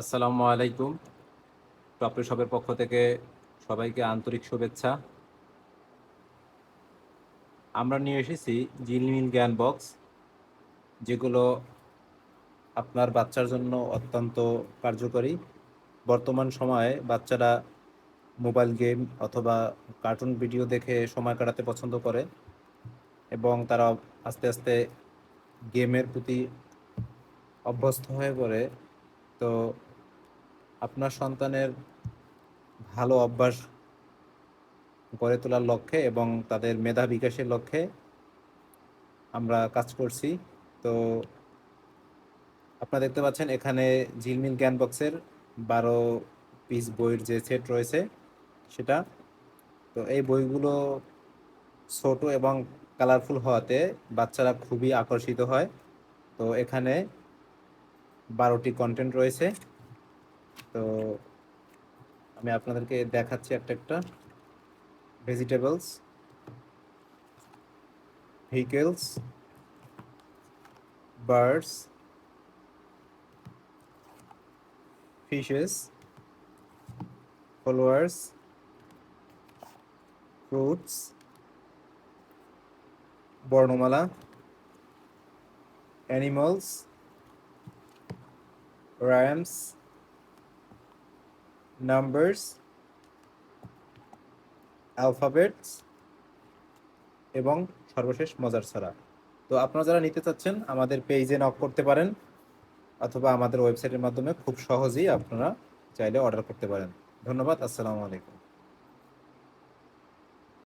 আসসালামু আলাইকুম। টপরি শপের পক্ষ থেকে সবাইকে আন্তরিক শুভেচ্ছা। আমরা নিয়ে এসেছি জিলমিল জ্ঞান বক্স, যেগুলো আপনার বাচ্চার জন্য অত্যন্ত কার্যকরী। বর্তমান সময়ে বাচ্চারা মোবাইল গেম অথবা কার্টুন ভিডিও দেখে সময় কাটাতে পছন্দ করে এবং তারা আস্তে আস্তে গেমের প্রতি অভ্যস্ত হয়ে পড়ে। তো আপনার সন্তানের ভালো অভ্যাস গড়ে তোলার লক্ষ্যে এবং তাদের মেধা বিকাশের লক্ষ্যে আমরা কাজ করছি। তো আপনারা দেখতে পাচ্ছেন এখানে ঝিলমিল জ্ঞান বক্সের বারো পিস বইয়ের যে সেট রয়েছে সেটা। তো এই বইগুলো ছোট এবং কালারফুল হওয়াতে বাচ্চারা খুবই আকর্ষিত হয়। তো এখানে বারোটি কন্টেন্ট রয়েছে। তো আমি আপনাদেরকে দেখাচ্ছি একটা একটা vegetables vehicles birds fishes flowers fruits বর্ণমালা অ্যানিমালস rhymes, numbers, alphabets এবং সর্বশেষ মজার ছাড়া। তো আপনারা যারা নিতে চাচ্ছেন আমাদের পেজে নক করতে পারেন অথবা আমাদের ওয়েবসাইটের মাধ্যমে খুব সহজেই আপনারা চাইলে অর্ডার করতে পারেন। ধন্যবাদ আসসালামু আলাইকুম।